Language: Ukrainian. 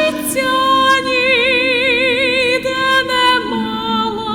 життя ніде не мала,